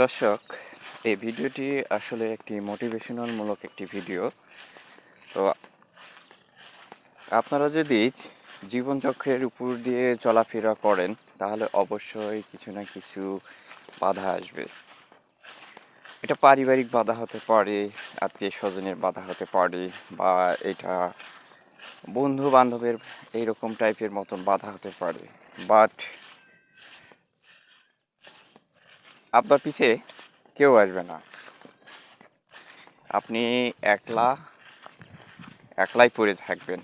দর্শক, এই ভিডিওটি আসলে একটি মোটিভেশনাল মূলক একটি ভিডিও। তো, আপনারা যদি জীবনচক্রের উপর দিয়ে চলাফেরা করেন, তাহলে অবশ্যই কিছু না কিছু বাধা আসবে। এটা পারিবারিক বাধা হতে পারে আত্মীয় স্বজনের বাধা হতে পারে, বা এটা বন্ধু বান্ধবের এইরকম টাইপের মতন বাধা হতে পারে। বাট আপনার পিছে কেউ আসবে না। আপনি একলা, একলাই পড়ে থাকবেন।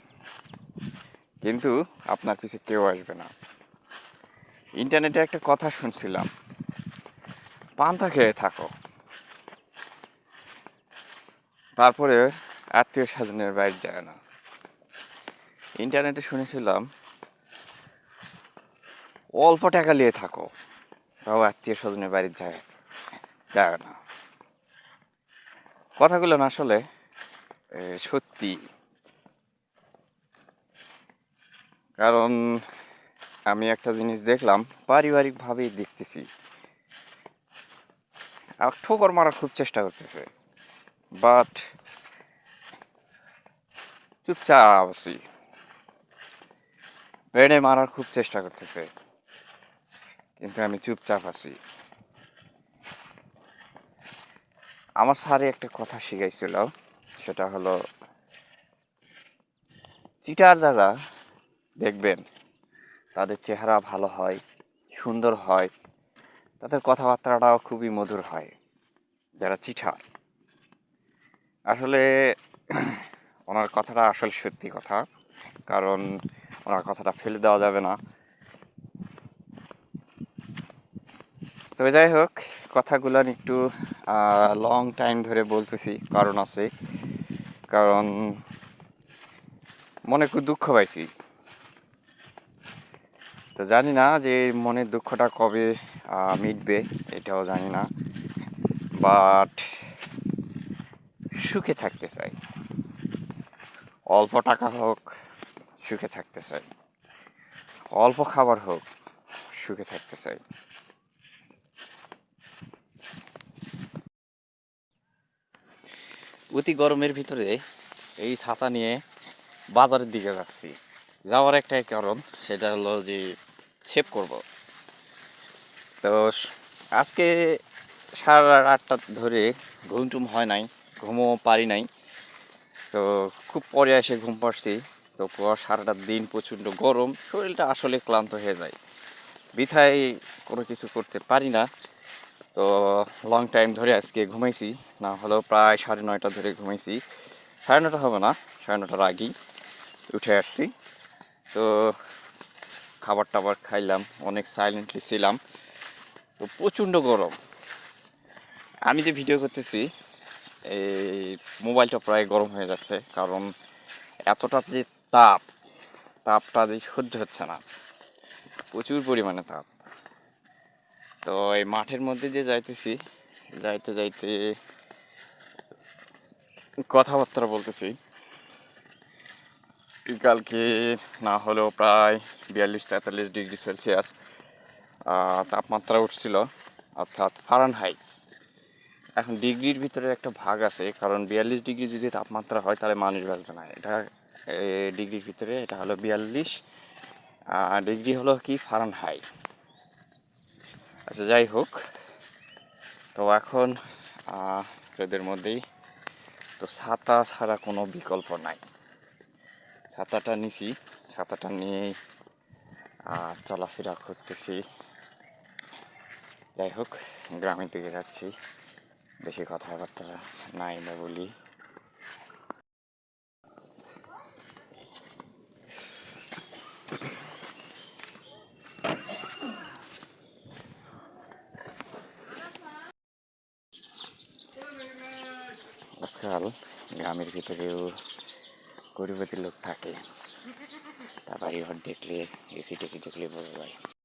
কিন্তু আপনার পিছে কেউ আসবে না। ইন্টারনেটে একটা কথা শুনছিলাম। পান্তা খেয়ে থাকো। তারপরে আত্মীয় স্বজনের বাইরে যায় না। ইন্টারনেটে শুনেছিলাম, অল্প টাকা নিয়ে থাকো। তাও আত্মীয় স্বজনের বাড়ি যায় যায় না। কথাগুলো না আসলে সত্যি। কারণ আমি একটা জিনিস দেখলাম, পারিবারিকভাবেই দেখতেছি। আর ঠোকর মারার খুব চেষ্টা করতেছে। বাট চুপচাপ বেড়ে মারার খুব চেষ্টা করতেছে। কিন্তু আমি চুপচাপ আছি। আমার স্যারে একটা কথা শিখাইছিল, সেটা হলো, চিটার যারা দেখবেন, তাদের চেহারা ভালো হয়, সুন্দর হয়, তাদের কথাবার্তাটাও খুবই মধুর হয়, যারা চিঠার। আসলে ওনার কথাটা আসলে সত্যি কথা, কারণ ওনার কথাটা ফেলে দেওয়া যাবে না। তবে যাই হোক কথাগুলো একটু লং টাইম ধরে বলতেছি, কারণ আছে। কারণ মনে খুব দুঃখ পাইছি। তো জানি না যে মনের দুঃখটা কবে মিটবে, এটাও জানি না। বাট সুখে থাকতে চাই। অল্প টাকা হোক, সুখে থাকতে চাই। অল্প খাবার হোক, সুখে থাকতে চাই। অতি গরমের ভিতরে এই ছাতা নিয়ে বাজারের দিকে যাচ্ছি। যাওয়ার একটাই কারণ, সেটা হলো যে সেভ করব। তো আজকে সাড়ে আটটা ধরে ঘুম টুম হয় নাই, ঘুমও পারি নাই। তো খুব পরে এসে ঘুম পাচ্ছি তো সারাটা দিন প্রচণ্ড গরম, শরীরটা আসলে ক্লান্ত হয়ে যায়। বিথায় কোনো কিছু করতে পারি না। তো লং টাইম ধরে আজকে ঘুমাইছি। না, হলেও প্রায় সাড়ে নয়টা ধরে ঘুমাইছি। সাড়ে নটা হবে না, সাড়ে নটার আগেই উঠে আসছি। তো খাবার টাবার খাইলাম, অনেক সাইলেন্টলি ছিলাম। তো প্রচণ্ড গরম। আমি যে ভিডিও করতেছি, এই মোবাইলটা প্রায় গরম হয়ে যাচ্ছে। কারণ এতটা যে তাপ, তাপটা যে সহ্য হচ্ছে না। প্রচুর পরিমাণে তাপ। তো এই মাঠের মধ্যে যে যাইতেছি, যাইতে যাইতে কথাবার্তা বলতেছি। কালকে না হলেও প্রায় বিয়াল্লিশ তেতাল্লিশ ডিগ্রি সেলসিয়াস তাপমাত্রা উঠছিল, অর্থাৎ ফারান ফারানহাইট এখন ডিগ্রির ভিতরে একটা ভাগ আছে, কারণ বিয়াল্লিশ ডিগ্রি যদি তাপমাত্রা হয়, তাহলে মানুষ বাঁচবে না। এটা ডিগ্রির ভিতরে এটা হলো বিয়াল্লিশ ডিগ্রি হলো কি ফারান ফারানহাইট আচ্ছা যাই হোক। তো এখন রোদের মধ্যেই তো ছাতা ছাড়া কোনো বিকল্প নাই। ছাতাটা নিছি। ছাতাটা নিয়েই চলাফেরা করতেছি। যাই হোক, গ্রামের দিকে যাচ্ছি। বেশি কথাবার্তা নাই না বলি। আজকাল গ্রামের ভিতরেও গরিবতী লোক থাকে। তা বাড়ি ঘর দেখলে, এসি টেসি দেখলে বোঝা যায়।